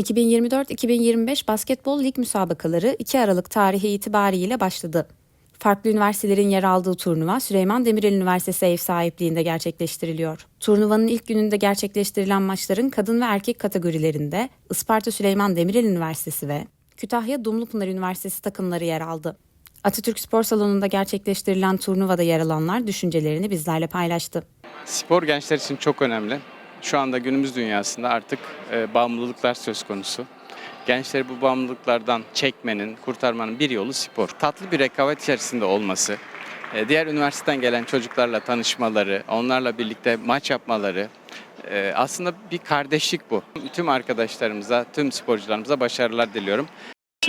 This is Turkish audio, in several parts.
2024-2025 Basketbol Lig müsabakaları 2 Aralık tarihi itibariyle başladı. Farklı üniversitelerin yer aldığı turnuva Süleyman Demirel Üniversitesi ev sahipliğinde gerçekleştiriliyor. Turnuvanın ilk gününde gerçekleştirilen maçların kadın ve erkek kategorilerinde Isparta Süleyman Demirel Üniversitesi ve Kütahya Dumlupınar Üniversitesi takımları yer aldı. Atatürk Spor Salonu'nda gerçekleştirilen turnuvada yer alanlar düşüncelerini bizlerle paylaştı. Spor gençler için çok önemli. Şu anda günümüz dünyasında artık e, bağımlılıklar söz konusu. Gençleri bu bağımlılıklardan çekmenin, kurtarmanın bir yolu spor. Tatlı bir rekabet içerisinde olması, e, diğer üniversiteden gelen çocuklarla tanışmaları, onlarla birlikte maç yapmaları, e, aslında bir kardeşlik bu. Tüm arkadaşlarımıza, tüm sporcularımıza başarılar diliyorum.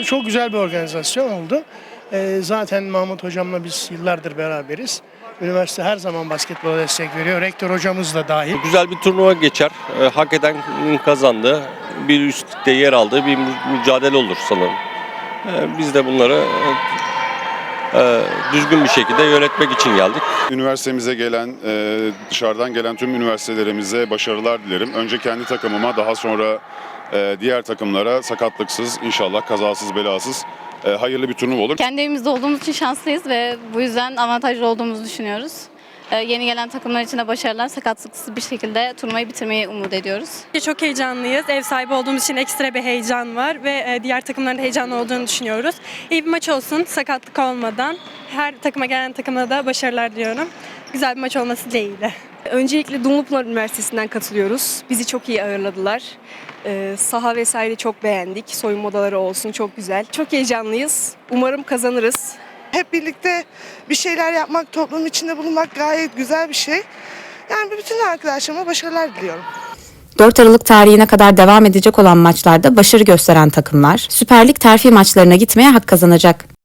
Çok güzel bir organizasyon oldu. Ee, zaten Mahmut hocamla biz yıllardır beraberiz. Üniversite her zaman basketbola destek veriyor. Rektör hocamız da dahil. Güzel bir turnuva geçer. E, hak eden kazandı. Bir üstte yer aldığı bir mü- mücadele olur sanırım. E, biz de bunları e, e, düzgün bir şekilde yönetmek için geldik. Üniversitemize gelen, e, dışarıdan gelen tüm üniversitelerimize başarılar dilerim. Önce kendi takımıma, daha sonra e, diğer takımlara sakatlıksız, inşallah kazasız belasız e, hayırlı bir turnuva olur. Kendi evimizde olduğumuz için şanslıyız ve bu yüzden avantajlı olduğumuzu düşünüyoruz. Ee, Yeni gelen takımlar için de başarılar, sakatlıksız bir şekilde turnuvayı bitirmeyi umut ediyoruz. Çok heyecanlıyız. Ev sahibi olduğumuz için ekstra bir heyecan var ve e, diğer takımların da heyecanlı olduğunu düşünüyoruz. İyi bir maç olsun sakatlık olmadan. Her takıma gelen takıma da başarılar diliyorum. Güzel bir maç olması dileğiyle. Öncelikle Dumlupınar Üniversitesi'nden katılıyoruz. Bizi çok iyi ağırladılar. Ee, saha vesaire çok beğendik. Soyunma odaları olsun çok güzel. Çok heyecanlıyız. Umarım kazanırız. hep birlikte bir şeyler yapmak, toplum içinde bulunmak gayet güzel bir şey. Yani bütün arkadaşlarıma başarılar diliyorum. 4 Aralık tarihine kadar devam edecek olan maçlarda başarı gösteren takımlar Süper Lig terfi maçlarına gitmeye hak kazanacak.